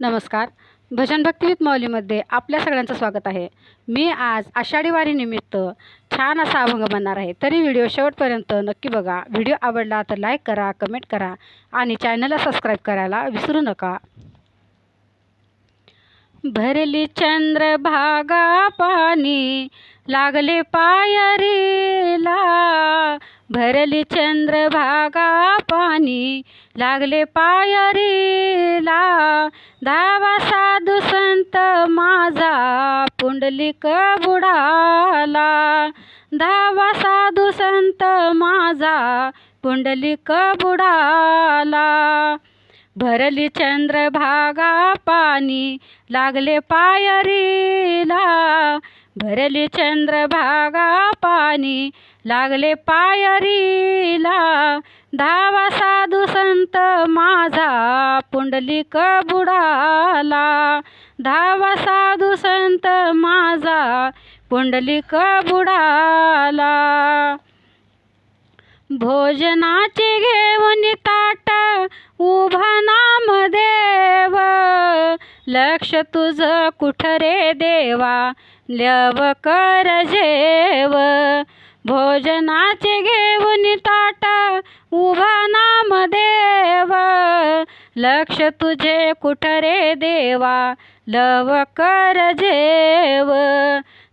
नमस्कार. भजन भक्तिगीत माऊलीमध्ये आपल्या सगळ्यांचं स्वागत आहे. मी आज आषाढी वारीनिमित्त छान असा अभंग बनणार आहे. तरी व्हिडिओ शेवटपर्यंत नक्की बघा. व्हिडिओ आवडला तर लाईक करा कमेंट करा आणि चॅनलला सबस्क्राईब करायला विसरू नका. भरली चंद्रभागा पाणी लागले पायरीला भरली चंद्रभागा पाणी लागले पायरीला. धावा साधू संत माझा पुंडलिक बुडाला धावा साधू संत माझा पुंडलिक बुडाला भरली चंद्रभागा पाणी लागले पायरीला. भरली चंद्रभागा पाणी लागले पायरीला. धावा साधू संत माझा पुंडलिक बुडाला. धावा साधू संत माझा पुंडलिक बुडाला. भोजनाचे घेऊन ताट उभा नामदेव लक्ष तुझं कुठरे देवा? लव कर जेव. भोजनाचे घेऊन ताट उभा नामदेव लक्ष तुझे कुठरे देवा लव कर जेव.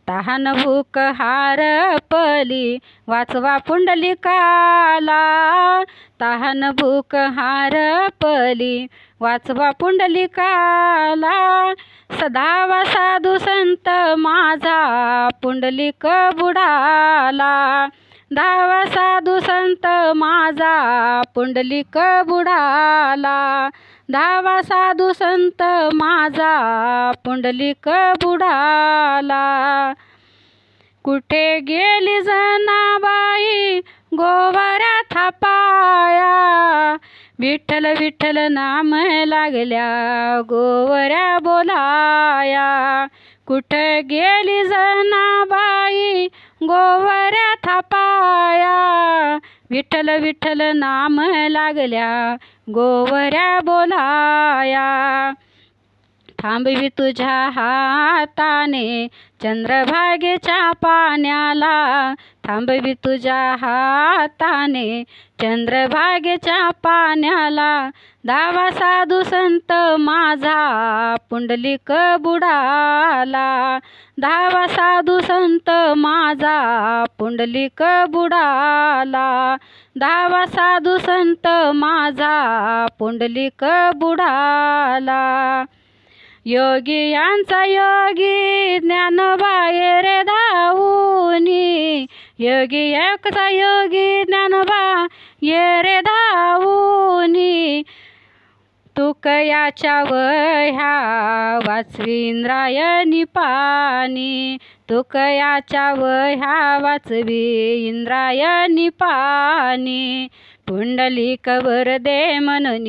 तहान भूक हार पली वाचवा पुंडलिकाला. तहान भूक हार पली वाचवा पुंडलिकाला. सदावा साधू संत माझा पुंडलिक बुडाला. धावा साधू संत माझा पुंडलिक बुडाला. धावा साधू संत माझा पुंडलिक बुडाला. कुठे गेली जनाबाई गोवऱ्या थापा विठ्ठल विठ्ठल नाम लागल्या गोवऱ्या बोलाया. कुठे गेली जनाबाई गोवऱ्या थापाया. विठ्ठल विठ्ठल नाम लागल्या गोवऱ्या बोलाया. थांबवी तुझ्या हाताने चंद्रभागेच्या पाण्याला. थांबवी तुझ्या हाताने चंद्रभागेच्या पाण्याला. दावा साधू संत माझा पुंडलिक बुडाला. धावा साधू संत माझा पुंडलिक बुडाला. धावा साधू संत माझा पुंडलिक बुडाला. योगी यांचा योगी ज्ञानोबा रे धावूनी योगी एकचा योगी ज्ञानोबा ये रे धावूनी तुकयाच्या वह्या वाचवी इंद्रायणी पाणी. तुकयाच्या वह्या वाचवी इंद्रायणी पाणी. पुंडलिक दे म्हणून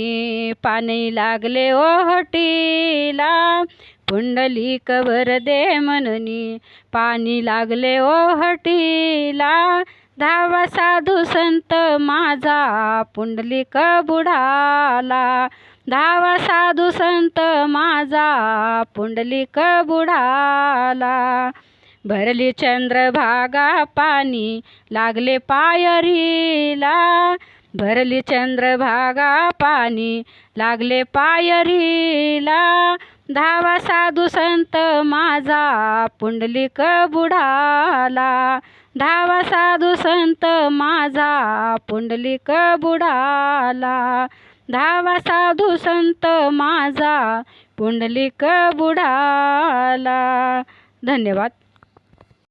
पाणी लागले ओहटीला पुंडलिक दे म्हणून पाणी लागले ओहटीला धावा साधू संत माझा पुंडलिक बुडाला. धावा साधू संत माझा पुंडलिक बुडाला. भरली चंद्रभागा पाणी लागले पायरीला भरली चंद्रभागा पाणी लागले पायरीला धावा साधू संत माझा पुंडलिक बुडाला. धावा साधू संत माझा पुंडलिक बुडाला. धावा साधू संत माझा पुंडलिक बुडाला. धन्यवाद.